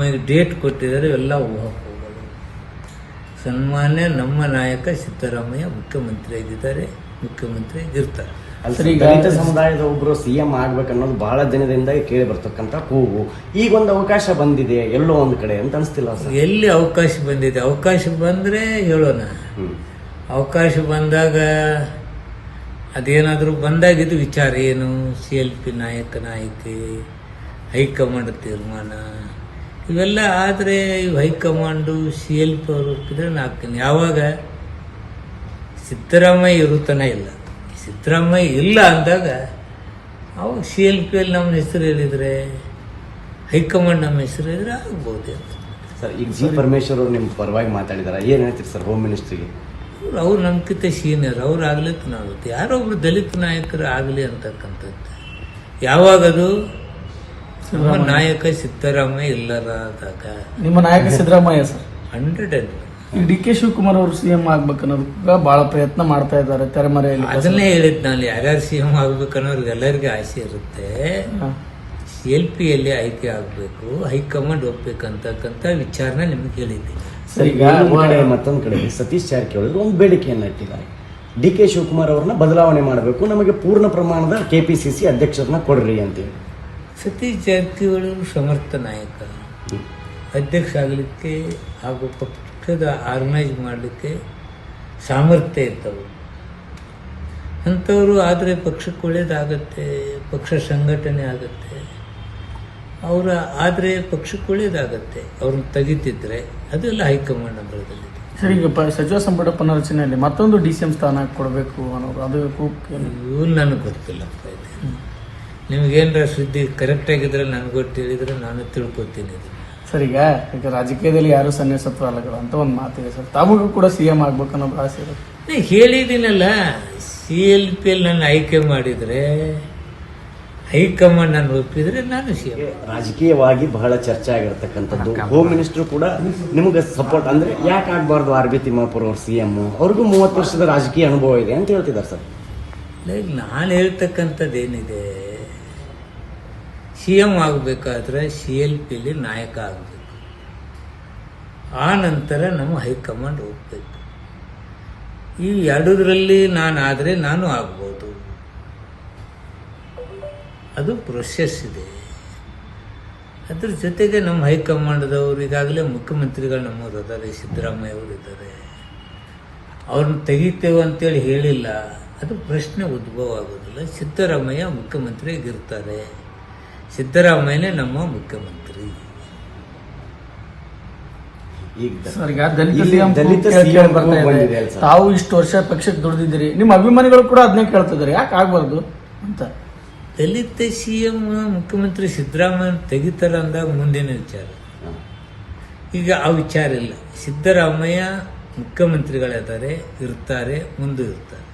ನಮಗೆ ಡೇಟ್ ಕೊಟ್ಟಿದ್ದಾರೆ ಎಲ್ಲ ಊಹಾಪೋಗಳು ಸನ್ಮಾನ್ಯ ನಮ್ಮ ನಾಯಕ ಸಿದ್ದರಾಮಯ್ಯ ಮುಖ್ಯಮಂತ್ರಿ ಆಗಿದ್ದಾರೆ ಮುಖ್ಯಮಂತ್ರಿ ಇರ್ತಾರೆ ಅಲ್ಲಿ ದಲಿತ ಸಮುದಾಯದ ಒಬ್ಬರು ಸಿ ಎಂ ಆಗ್ಬೇಕನ್ನೋದು ಬಹಳ ದಿನದಿಂದ ಕೇಳಿ ಬರ್ತಕ್ಕಂಥ ಕೂಗು. ಈಗ ಒಂದು ಅವಕಾಶ ಬಂದಿದೆ ಎಲ್ಲೋ ಒಂದು ಕಡೆ ಅಂತ ಅನಿಸ್ತಿಲ್ಲ ಸರ್? ಎಲ್ಲಿ ಅವಕಾಶ ಬಂದಿದೆ? ಅವಕಾಶ ಬಂದರೆ ಹೇಳೋಣ. ಅವಕಾಶ ಬಂದಾಗ ಅದೇನಾದರೂ ಬಂದಾಗಿದ್ದು ವಿಚಾರ ಏನು? ಸಿ ಎಲ್ ಪಿ ನಾಯಕನ ಐತಿ ಹೈಕಮಾಂಡ್ ತೀರ್ಮಾನ ಇವೆಲ್ಲ ಆದರೆ ಇವು ಹೈಕಮಾಂಡು ಸಿ ಎಲ್ ಪಿ ಅವರು ಒಪ್ಪಿದ್ರೆ ನಾಲ್ಕು ಯಾವಾಗ? ಸಿದ್ದರಾಮಯ್ಯ ಇರುತ್ತಾನೆ ಇಲ್ಲ. ಸಿದ್ದರಾಮಯ್ಯ ಇಲ್ಲ ಅಂದಾಗ ಅವಾಗ ಸಿ ಎಲ್ ಪಿ ಎಲ್ಲಿ ನಮ್ಮ ಹೆಸರು ಹೇಳಿದರೆ ಹೈಕಮಾಂಡ್ ನಮ್ಮ ಹೆಸರು ಹೇಳಿದರೆ ಆಗ್ಬೋದು ಅಂತ. ಸರ್ ಈಗ ಜಿ ಪರಮೇಶ್ವರ್ ಅವರು ನಿಮ್ಮ ಪರವಾಗಿ ಮಾತಾಡಿದಾರೆ. ಏನು ಹೇಳ್ತೀರಿ ಸರ್ ಹೋಮ್ ಮಿನಿಸ್ಟ್ರಿಗೆ ಅವ್ರು ಅವ್ರು ನಮ್ಕಿಂತ ಸೀನಿಯರ್ ಅವ್ರು ಆಗ್ಲಿಕ್ಕೆ ನಾಗುತ್ತೆ ಒಬ್ರು ದಲಿತ ನಾಯಕರು ಆಗಲಿ ಅಂತಕ್ಕಂಥದ್ದು. ಯಾವಾಗದು ನಮ್ಮ ನಾಯಕ ಸಿದ್ದರಾಮಯ್ಯ ಇಲ್ಲರಾದಾಗ ನಿಮ್ಮ ನಾಯಕ ಸಿದ್ದರಾಮಯ್ಯ ಸರ್. ಹಂಡ್ರೆಡ್ ಅಂಡ್ ಈ ಡಿ ಕೆ ಶಿವಕುಮಾರ್ ಅವರು ಸಿಎಂ ಆಗ್ಬೇಕನ್ನೋದಕ್ಕೆ ಬಹಳ ಪ್ರಯತ್ನ ಮಾಡ್ತಾ ಇದ್ದಾರೆ ತೆರೆಮರೆಯಲ್ಲಿ ಅದನ್ನೇ ಹೇಳಿದ್ ನಾನು ಯಾರ್ಯಾರು ಸಿ ಎಂ ಆಗ್ಬೇಕನ್ನೋರ್ಗೆ ಎಲ್ಲರಿಗೂ ಆಸೆ ಇರುತ್ತೆ. ಎಲ್ ಪಿ ಯಲ್ಲಿ ಆಯ್ಕೆ ಆಗಬೇಕು ಹೈಕಮಾಂಡ್ ಒಪ್ಬೇಕಂತಕ್ಕಂಥ ವಿಚಾರನ ನಿಮ್ಗೆ ಹೇಳಿದ್ದೀನಿ ಸರಿ ಮತ್ತೊಂದ್ ಕಡೆ ಸತೀಶ್ ಜಾರಕಿಹೊಳಿ ಒಂದು ಬೇಡಿಕೆಯನ್ನು ಇಟ್ಟಿದ್ದಾರೆ. ಡಿ ಕೆ ಶಿವಕುಮಾರ್ ಅವ್ರನ್ನ ಬದಲಾವಣೆ ಮಾಡಬೇಕು ನಮಗೆ ಪೂರ್ಣ ಪ್ರಮಾಣದ ಕೆಪಿಸಿಸಿ ಅಧ್ಯಕ್ಷರನ್ನ ಕೊಡ್ರಿ ಅಂತೇಳಿ. ಸತೀಶ್ ಜಾರಕಿಹೊಳಿ ಸಮರ್ಥ ನಾಯಕ ಅಧ್ಯಕ್ಷ ಆಗಲಿಕ್ಕೆ ಹಾಗೂ ಪಕ್ಷದ ಆರ್ಗನೈಸ್ ಮಾಡಲಿಕ್ಕೆ ಸಾಮರ್ಥ್ಯ ಇರ್ತವೆ ಅಂಥವರು ಆದರೆ ಪಕ್ಷಕ್ಕೆ ಒಳ್ಳೇದಾಗತ್ತೆ ಪಕ್ಷ ಸಂಘಟನೆ ಆಗುತ್ತೆ. ಅವರ ಆದರೆ ಪಕ್ಷಕ್ಕೆ ಒಳ್ಳೇದಾಗತ್ತೆ. ಅವ್ರನ್ನ ತೆಗಿತಿದ್ರೆ ಅದೆಲ್ಲ ಹೈಕಮಾಂಡ್ ಅಂಗಳದಲ್ಲಿ ಸರಿ ಈಗ ಪ- ಸಚಿವ ಸಂಪುಟ ಪುನರ್ರಚನೆಯಲ್ಲಿ ಮತ್ತೊಂದು ಡಿ ಸಿ ಎಂ ಸ್ಥಾನ ಕೊಡಬೇಕು ಅನ್ನೋದು ಅದು ಕೂಗ್ ಏನು? ಇವು ನನಗೆ ಗೊತ್ತಿಲ್ಲಪ್ಪ ಇದು. ನಿಮ್ಗೇನಾರ ಸುದ್ದಿ ಕರೆಕ್ಟ್ ಆಗಿದ್ರೆ ನನಗೆ ಗೊತ್ತು ಹೇಳಿದ್ರೆ ನಾನು ತಿಳ್ಕೊತೀನಿ ಸರಿಗ ಸರ್ ಈಗ ಈಗ ರಾಜಕೀಯದಲ್ಲಿ ಯಾರು ಸನ್ಯಾಸತ್ವ ಅಲ್ಲಗಳು ಅಂತ ಒಂದು ಮಾತಿದೆ ಸರ್. ತಮಗೂ ಕೂಡ ಸಿ ಎಂ ಆಗ್ಬೇಕು ಅನ್ನೋ ಆಸೆ ಇರುತ್ತೆ ನಾ ಹೇಳಿದ್ದೀನಲ್ಲ ಸಿ ಎಲ್ ಪಿ ಎಲ್ ನನ್ನ ಆಯ್ಕೆ ಮಾಡಿದರೆ ಹೈಕಮಾಂಡ್ ನಾನು ಒಪ್ಪಿದ್ರೆ ನಾನು ಸಿ ಎಂ ರಾಜಕೀಯವಾಗಿ ಬಹಳ ಚರ್ಚೆ ಆಗಿರ್ತಕ್ಕಂಥದ್ದು. ಹೋಮ್ ಮಿನಿಸ್ಟರ್ ಕೂಡ ನಿಮಗೆ ಸಪೋರ್ಟ್ ಅಂದ್ರೆ ಯಾಕೆ ಆಗ್ಬಾರ್ದು ಆರ್ ಬಿ ತಿಮ್ಮಾಪುರ ಅವ್ರ ಸಿ ಎಂ ಅವ್ರಿಗೂ ಮೂವತ್ತು ವರ್ಷದ ರಾಜಕೀಯ ಅನುಭವ ಇದೆ ಅಂತ ಹೇಳ್ತಿದ್ದಾರೆ ಸರ್. ಲೈಕ್ ನಾನು ಹೇಳ್ತಕ್ಕಂಥದ್ದು ಏನಿದೆ ಸಿ ಎಂ ಆಗಬೇಕಾದ್ರೆ ಸಿ ಎಲ್ ಪಿಲಿ ನಾಯಕ ಆಗಬೇಕು. ಆ ನಂತರ ನಮ್ಮ ಹೈಕಮಾಂಡ್ ಹೋಗ್ಬೇಕು. ಈ ಎರಡರಲ್ಲಿ ನಾನು ಆದರೆ ನಾನು ಆಗ್ಬೋದು. ಅದು ಪ್ರೊಸೆಸ್ ಇದೆ. ಅದ್ರ ಜೊತೆಗೆ ನಮ್ಮ ಹೈಕಮಾಂಡ್ದವರು ಈಗಾಗಲೇ ಮುಖ್ಯಮಂತ್ರಿಗಳು ನಮ್ಮವ್ರು ಇದ್ದಾರೆ ಸಿದ್ದರಾಮಯ್ಯ ಅವರು ಇದ್ದಾರೆ ಅವ್ರನ್ನ ತೆಗಿತೇವೆ ಅಂತೇಳಿ ಹೇಳಿಲ್ಲ. ಅದು ಪ್ರಶ್ನೆ ಉದ್ಭವ ಆಗೋದಿಲ್ಲ. ಸಿದ್ದರಾಮಯ್ಯ ಮುಖ್ಯಮಂತ್ರಿಯಾಗಿರ್ತಾರೆ. ಸಿದ್ದರಾಮಯ್ಯನೇ ನಮ್ಮ ಮುಖ್ಯಮಂತ್ರಿ. ಈಗ ದಲಿತ ಸಿಎಂ ಬಂದಿದೆ ತಾವು ಇಷ್ಟು ವರ್ಷ ಪಕ್ಷಕ್ಕೆ ದುಡಿದಿದ್ದೀರಿ. ನಿಮ್ಮ ಅಭಿಮಾನಿಗಳು ಕೂಡ ಅದನ್ನೇ ಕೇಳ್ತಿದ್ದಾರೆ. ಯಾಕೆ ಆಗ್ಬಾರ್ದು ಅಂತ? ದಲಿತ ಸಿ ಎಂ ಮುಖ್ಯಮಂತ್ರಿ ಸಿದ್ದರಾಮಯ್ಯ ತೆಗಿತಾರ ಅಂದಾಗ ಮುಂದಿನ ವಿಚಾರ. ಈಗ ಆ ವಿಚಾರ ಇಲ್ಲ. ಸಿದ್ದರಾಮಯ್ಯ ಮುಖ್ಯಮಂತ್ರಿಗಳಿದ್ದಾರೆ ಇರ್ತಾರೆ ಮುಂದೆ ಇರ್ತಾರೆ.